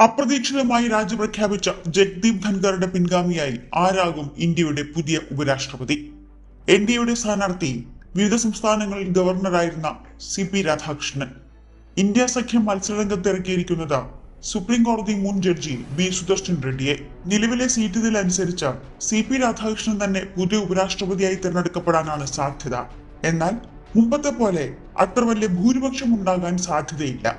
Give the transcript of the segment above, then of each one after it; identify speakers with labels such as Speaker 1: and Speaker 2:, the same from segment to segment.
Speaker 1: അപ്രതീക്ഷിതമായി രാജി പ്രഖ്യാപിച്ച ജഗ്ദീപ് ധൻഖറുടെ പിൻഗാമിയായി ആരാകും ഇന്ത്യയുടെ പുതിയ ഉപരാഷ്ട്രപതി? എൻ ഡി എയുടെ സ്ഥാനാർത്ഥി വിവിധ സംസ്ഥാനങ്ങളിൽ ഗവർണറായിരുന്ന സി പി രാധാകൃഷ്ണൻ. ഇന്ത്യ സഖ്യം മത്സരരംഗത്ത് ഇറക്കിയിരിക്കുന്നത് സുപ്രീം കോടതി മുൻ ജഡ്ജി ബി സുദർശൻ റെഡ്ഡിയെ. നിലവിലെ സീറ്റുകൾ അനുസരിച്ച് സി പി രാധാകൃഷ്ണൻ തന്നെ പുതിയ ഉപരാഷ്ട്രപതിയായി തിരഞ്ഞെടുക്കപ്പെടാനാണ് സാധ്യത. എന്നാൽ മുമ്പത്തെ പോലെ അത്ര വലിയ ഭൂരിപക്ഷം ഉണ്ടാകാൻ സാധ്യതയില്ല.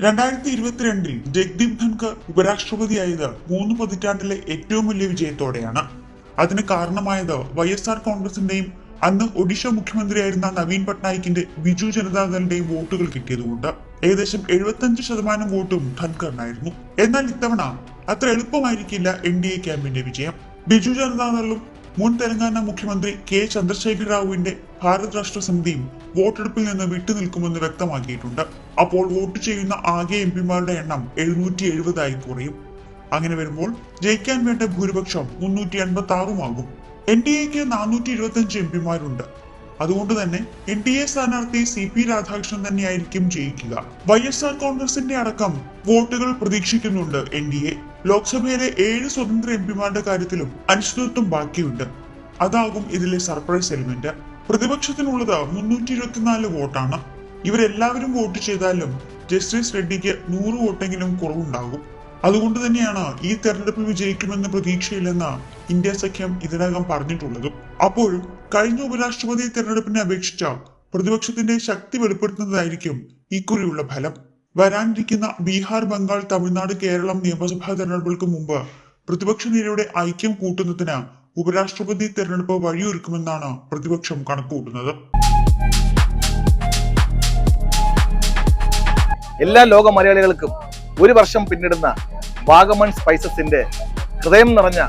Speaker 1: രണ്ടായിരത്തി ഇരുപത്തിരണ്ടിൽ ജഗ്ദീപ് ധൻഖർ ഉപരാഷ്ട്രപതിയായത് മൂന്ന് പതിറ്റാണ്ടിലെ ഏറ്റവും വലിയ വിജയത്തോടെയാണ്. അതിന് കാരണമായത് വൈ എസ് ആർ കോൺഗ്രസിന്റെയും അന്ന് ഒഡീഷ മുഖ്യമന്ത്രിയായിരുന്ന നവീൻ പട്നായിക്കിന്റെ ബിജു ജനതാദളിന്റെയും വോട്ടുകൾ കിട്ടിയതുകൊണ്ട് ഏകദേശം എഴുപത്തഞ്ച് ശതമാനം വോട്ടും ധൻഖറിനായിരുന്നു. എന്നാൽ ഇത്തവണ അത്ര എളുപ്പമായിരിക്കില്ല എൻ ഡി എ ക്യാമ്പിന്റെ വിജയം. ബിജു ജനതാദളും മുൻ തെലങ്കാന മുഖ്യമന്ത്രി കെ ചന്ദ്രശേഖര റാവുവിന്റെ ഭാരത് രാഷ്ട്ര സമിതിയും വോട്ടെടുപ്പിൽ നിന്ന് വിട്ടുനിൽക്കുമെന്ന് വ്യക്തമാക്കിയിട്ടുണ്ട്. അപ്പോൾ വോട്ട് ചെയ്യുന്ന ആകെ എം പിമാരുടെ എണ്ണം എഴുന്നൂറ്റി എഴുപതായി കുറയും. അങ്ങനെ വരുമ്പോൾ ജയിക്കാൻ വേണ്ട ഭൂരിപക്ഷം മുന്നൂറ്റി എൺപത്തി ആറുമാകും എൻ ഡി എക്ക് നാനൂറ്റി ഇരുപത്തി അഞ്ച് എം പിമാരുണ്ട്. അതുകൊണ്ട് തന്നെ എൻ ഡി എ സ്ഥാനാർത്ഥി സി പി രാധാകൃഷ്ണൻ തന്നെയായിരിക്കും ജയിക്കുക. വൈ എസ് ആർ കോൺഗ്രസിന്റെ അടക്കം വോട്ടുകൾ പ്രതീക്ഷിക്കുന്നുണ്ട് എൻ ഡി എ. ലോക്സഭയിലെ ഏഴ് സ്വതന്ത്ര എം പിമാരുടെ കാര്യത്തിലും അനിശ്ചിതത്വം ബാക്കിയുണ്ട്. അതാകും ഇതിലെ സർപ്രൈസ് എലിമെന്റ് പ്രതിപക്ഷത്തിനുള്ളത് മുന്നൂറ്റി ഇരുപത്തിനാല് വോട്ടാണ്. ഇവരെല്ലാവരും വോട്ട് ചെയ്താലും ജസ്റ്റിസ് റെഡ്ഡിക്ക് നൂറ് വോട്ടെങ്കിലും കുറവുണ്ടാകും. അതുകൊണ്ട് തന്നെയാണ് ഈ തെരഞ്ഞെടുപ്പിൽ വിജയിക്കുമെന്ന പ്രതീക്ഷയില്ലെന്ന് ഇന്ത്യ സഖ്യം ഇതിനകം പറഞ്ഞിട്ടുള്ളതും. അപ്പോഴും കഴിഞ്ഞ ഉപരാഷ്ട്രപതി തെരഞ്ഞെടുപ്പിനെ അപേക്ഷിച്ച പ്രതിപക്ഷത്തിന്റെ ശക്തി വെളിപ്പെടുത്തുന്നതായിരിക്കും ഇക്കുറിയുള്ള ഫലം. വരാനിരിക്കുന്ന ബീഹാർ ബംഗാൾ തമിഴ്നാട് കേരളം നിയമസഭാ തെരഞ്ഞെടുപ്പുകൾക്ക് മുമ്പ് പ്രതിപക്ഷ നിരയുടെ ഐക്യം കൂട്ടുന്നതിന് ഉപരാഷ്ട്രപതി തെരഞ്ഞെടുപ്പ് വഴിയൊരുക്കുമെന്നാണ് പ്രതിപക്ഷം കണക്കുകൂട്ടുന്നത്.
Speaker 2: എല്ലാ ലോക മലയാളികൾക്കും ഒരു വർഷം പിന്നിടുന്ന വാഗമൺ സ്പൈസസിന്റെ ഹൃദയം നിറഞ്ഞ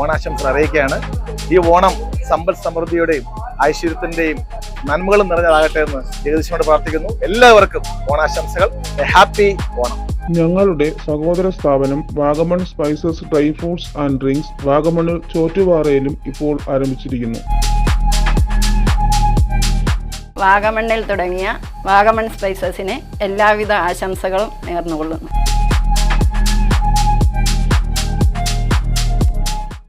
Speaker 2: ഓണാശംസ അറിയിക്കുകയാണ്. ഈ ഓണം സമ്പൽ സമൃദ്ധിയുടെയും ഐശ്വര്യത്തിന്റെയും നന്മകളും നിറഞ്ഞതാകട്ടെ എന്ന് ജഗദീശനോട് പ്രാർത്ഥിക്കുന്നു. എല്ലാവർക്കും ഓണാശംസകൾ. ഹാപ്പി ഓണം.
Speaker 3: ഞങ്ങളുടെ സഹോദര സ്ഥാപനം Vagamon spices dry fruits and drinks Vagamon ചോറ്റുപാറയിലും ഇപ്പോൾ ആരംഭിച്ചിരിക്കുന്നു.
Speaker 4: വാഗമണ്ണിൽ തുടങ്ങിയ വാഗമൺ സ്പൈസസിന് എല്ലാവിധ ആശംസകളും നേർന്നുകൊള്ളുന്നു.